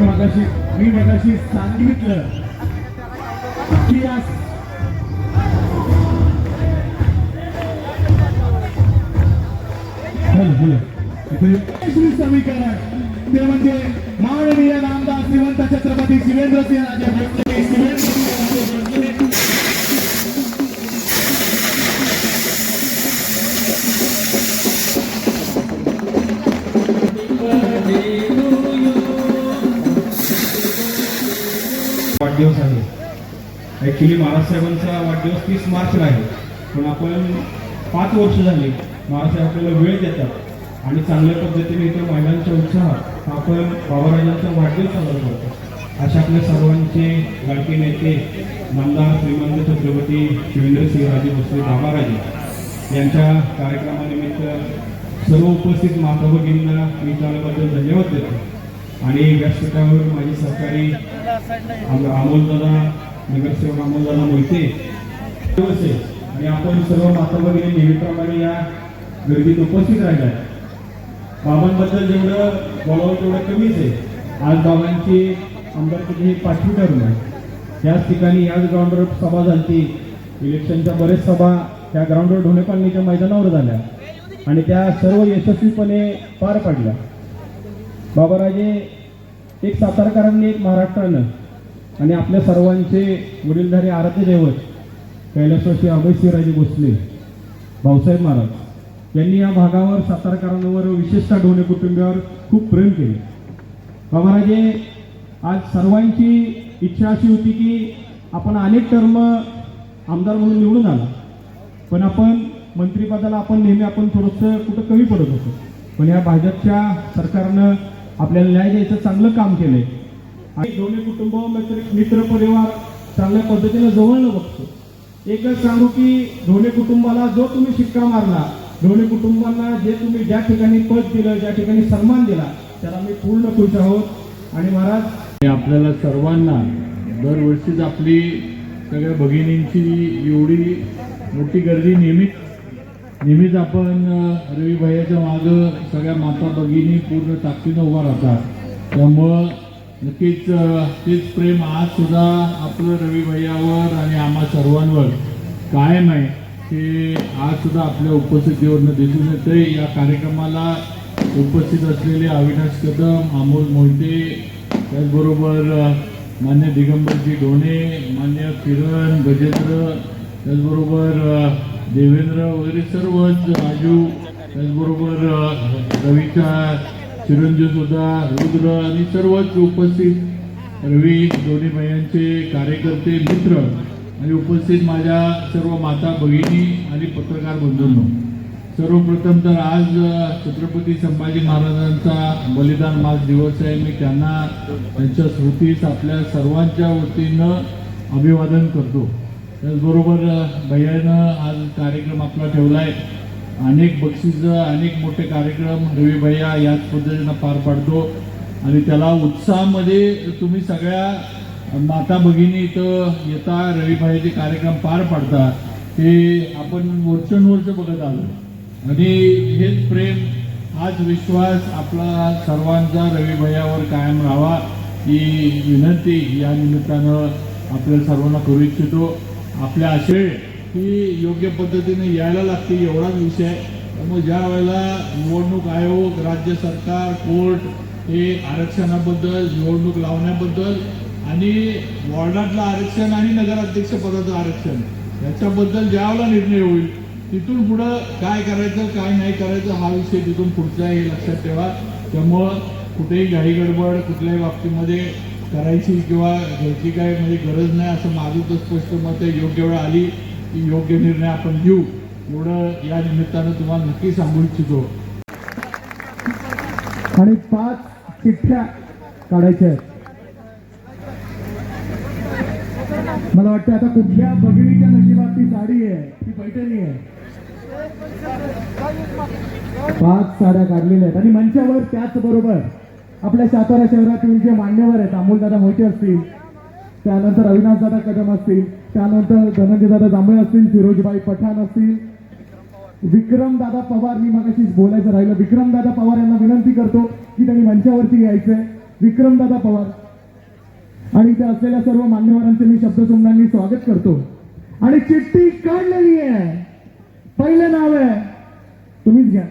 मगाशी मी मगाशी सांगितलं की या हॅलो समीकरण. ते म्हणजे माननीय नामदार श्रीमंत छत्रपती शिवेंद्रसिंह राजे शिवेंद्र वाढदिवस आहे. ॲक्च्युली महाराजसाहेबांचा वाढदिवस तीस मार्चला आहे. पण आपण पाच वर्ष झाली महाराजसाहेब आपल्याला वेळ देतात आणि चांगल्या पद्धतीने इथं महिलांच्या उत्साहात आपण बाबाराजांचा वाढदिवस साजरा करतो. अशा आपल्या सर्वांचे लाडके नेते नामदार श्रीमंत छत्रपती शिवेंद्रसिंहराजे भोसले बाबाराजे यांच्या कार्यक्रमानिमित्त सर्व उपस्थित माता भगिनींना मी त्याबद्दल धन्यवाद देतो. आणि व्यासपीठावर माझे सहकारी अमोलदादा नगरसेवक अमोलदादा मोहिते. आणि आपण सर्व माता वगैरे नेहमीप्रमाणे या गर्दीत उपस्थित राहिल्या बाबांबद्दल जेवढं बोलावं तेवढं कमीच आहे. आज बाबांची आमदारकीची ही पाचवी टर्म आहे. याच ठिकाणी याच ग्राउंडवर सभा झाली इलेक्शनच्या बरेच सभा त्या ग्राउंडवर ढोणेपालनीच्या मैदानावर झाल्या. आणि त्या सर्व यशस्वीपणे पार पाडल्या. बाबाराजे एक सातारकरांनी एक महाराष्ट्रानं आणि आपल्या सर्वांचे वडीलधारी आराध्य दैवत कैलासवासी अभयसिंहराजे भोसले भाऊसाहेब महाराज यांनी या भागावर सातारकरांवर विशेषतः डोणे कुटुंबियावर खूप प्रेम केले. बाबाराजे आज सर्वांची इच्छा अशी होती की आपण अनेक टर्म आमदार म्हणून निवडून आला. पण आपण मंत्रिपदाला आपण नेहमी आपण थोडंसं कुठं कमी पडत होतो. पण या भाजपच्या सरकारनं आपल्याला न्याय द्यायचं चांगलं काम केलंय. आणि दोन्ही कुटुंब मित्र मित्र परिवार चांगल्या पद्धतीनं जवळनं बघतो. एकच सांगू की दोन्ही कुटुंबाला जो तुम्ही शिक्का मारला दोन्ही कुटुंबांना जे तुम्ही ज्या ठिकाणी पद दिलं ज्या ठिकाणी सन्मान दिला त्याला मी पूर्ण खुश आहोत. आणि महाराज आपल्याला सर्वांना दरवर्षीच आपली सगळ्या भगिनींची एवढी मोठी गर्दी नेहमीच नेहमीच आपण रवी भैयाच्या मागं सगळ्या माता भगिनी पूर्ण ताकदीनं उभा राहतात. त्यामुळं नक्कीच तेच प्रेम आज सुद्धा आपलं रवी भैयावर आणि आम्हा सर्वांवर कायम आहे. ते आज सुद्धा आपल्या उपस्थितीवरनं दिसून येते या कार्यक्रमाला उपस्थित असलेले अविनाश कदम अमोल मोहिते त्याचबरोबर मान्य दिगंबरजी ढोणे मान्य किरण गजेंद्र त्याचबरोबर देवेंद्र वगैरे सर्वच राजू त्याचबरोबर रवीचा चिरंजीव सुद्धा रुद्र आणि सर्वच उपस्थित रवी दोन्ही भैयांचे कार्यकर्ते मित्र आणि उपस्थित माझ्या सर्व माता भगिनी आणि पत्रकार बंधूंनो. सर्वप्रथम तर आज छत्रपती संभाजी महाराजांचा बलिदान मास दिवस आहे. मी त्यांना त्यांच्या स्मृतीस आपल्या सर्वांच्या वतीनं अभिवादन करतो. त्याचबरोबर भैयानं आज कार्यक्रम आपला ठेवला आहे अनेक बक्षिसं अनेक मोठे कार्यक्रम रवी भैया याच पद्धतीनं पार पाडतो. आणि त्याला उत्साहामध्ये तुम्ही सगळ्या माता भगिनी इथं येता रवीभाईचे कार्यक्रम पार पाडता. ते आपण वर्षानुवर्ष बघत आलो. आणि हेच प्रेम हाच विश्वास आपला सर्वांचा रविभैयावर कायम राहावा ही विनंती या निमित्तानं आपल्या सर्वांना करू इच्छितो. आपल्या आशय ही योग्य पद्धतीने यायला लागते एवढाच विषय आहे. त्यामुळे ज्या वेळेला निवडणूक आयोग राज्य सरकार कोर्ट हे आरक्षणाबद्दल निवडणूक लावण्याबद्दल आणि वॉर्डातलं आरक्षण आणि नगराध्यक्ष पदाचं आरक्षण याच्याबद्दल ज्यावेळेला निर्णय होईल तिथून पुढं काय करायचं काय नाही करायचं हा विषय तिथून पुढचा आहे हे लक्षात ठेवा. त्यामुळं कुठेही घाई गडबड कुठल्याही बाबतीमध्ये करायची किंवा घ्यायची काय म्हणजे गरज नाही असं माझं तर स्पष्ट मत आहे योग्य वेळ आली की योग्य निर्णय आपण घेऊ. एवढं या निमित्तानं तुम्हाला नक्की सांगू इच्छितो. आणि पाच चिठ्ठ्या काढायच्या आहेत. मला वाटतं आता कुठल्या भगिनीच्या नशिबात ती साडी आहे ती पैठणी आहे. पाच साड्या काढलेल्या आहेत. आणि मंचावर त्याचबरोबर आपल्या सातारा शहरातील जे मान्यवर आहेत अमोलदादा मोहिते असतील त्यानंतर अविनाशदादा कदम असतील त्यानंतर धनंजयदादा जांभळे असतील फिरोजबाई पठाण असतील विक्रमदादा पवार मी मगाशीच बोलायचं राहिलं. विक्रमदादा पवार यांना विनंती करतो की त्यांनी मंचावरती यायचंय विक्रमदादा पवार आणि इथे असलेल्या सर्व मान्यवरांचे मी शब्दसुमनांनी स्वागत करतो. आणि चिठ्ठी काढलेली आहे. पहिलं नाव आहे. तुम्हीच घ्या.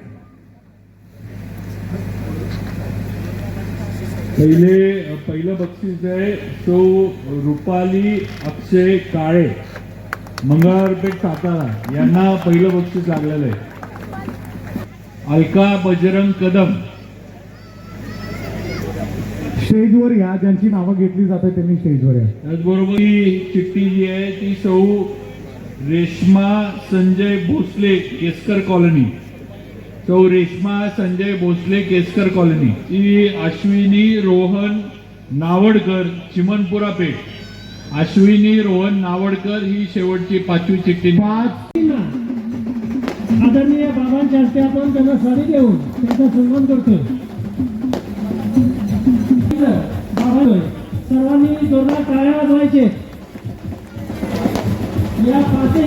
पहिले पहिलं बक्षीस आहे सौ रुपाली अक्षय काळे मंगळवारपेठ सातारा यांना पहिलं बक्षीस लागलेलं आहे. अलका बजरंग कदम. स्टेजवर या ज्यांची नावं घेतली जातात त्यांनी स्टेजवर या. त्याचबरोबर ही चिठ्ठी जी आहे ती सौ रेश्मा संजय भोसले केसकर कॉलनी. तो रेश्मा संजय भोसले केसकर कॉलनी. ती अश्विनी रोहन नावडकर चिमनपुरा पेठ. अश्विनी रोहन नावडकर ही शेवटची पाचवी चिठ्ठी. पाच आदरणीय बाबांच्या हस्ते आपण त्यांना साडी देऊन त्यांचा सन्मान करतो. सर्वांनी जोरदार टाळ्या वाजवायचे. या पाचही